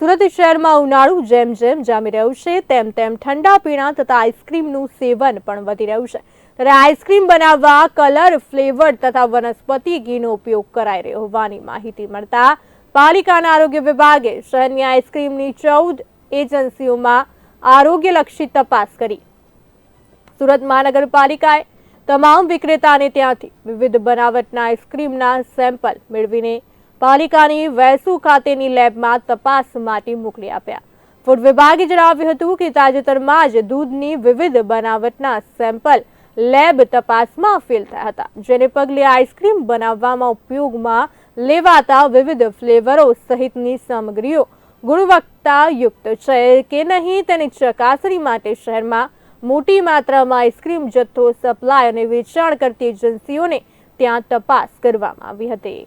સુરત શહેરમાં ઉનાળું જેમ જેમ જામી રહ્યું છે, તેમ તેમ ઠંડા પીણા તથા આઈસ્ક્રીમનું સેવન પણ વધી રહ્યું છે. ત્યારે આઈસ્ક્રીમ બનાવવા, કલર, ફ્લેવર તથા વનસ્પતિ ઘીનો ઉપયોગ કરાઈ રહ્યો હોવાની માહિતી મળતા પાલિકાના આરોગ્ય વિભાગે શહેરની આઈસ્ક્રીમની ચૌદ એજન્સીઓમાં આરોગ્યલક્ષી તપાસ કરી. સુરત મહાનગરપાલિકાએ તમામ વિક્રેતાને ત્યાંથી વિવિધ બનાવટના આઈસ્ક્રીમના સેમ્પલ મેળવીને પાલિકાની વેસુ ખાતેની લેબમાં તપાસ માટે મોકલી આપ્યા. ફૂડ વિભાગે જણાવ્યું હતું કે તાજેતરમાં જ દૂધની વિવિધ બનાવટના સેમ્પલ લેબ તપાસમાં ફેલ થયા હતા, જેને પગલે આઈસ્ક્રીમ બનાવવામાં ઉપયોગમાં લેવાતા વિવિધ ફ્લેવરો સહિતની સામગ્રીઓ ગુણવત્તાયુક્ત છે કે નહીં તેની ચકાસણી માટે શહેરમાં મોટી માત્રામાં આઈસ્ક્રીમ જથ્થો સપ્લાય અને વેચાણ કરતી એજન્સીઓને ત્યાં તપાસ કરવામાં આવી હતી.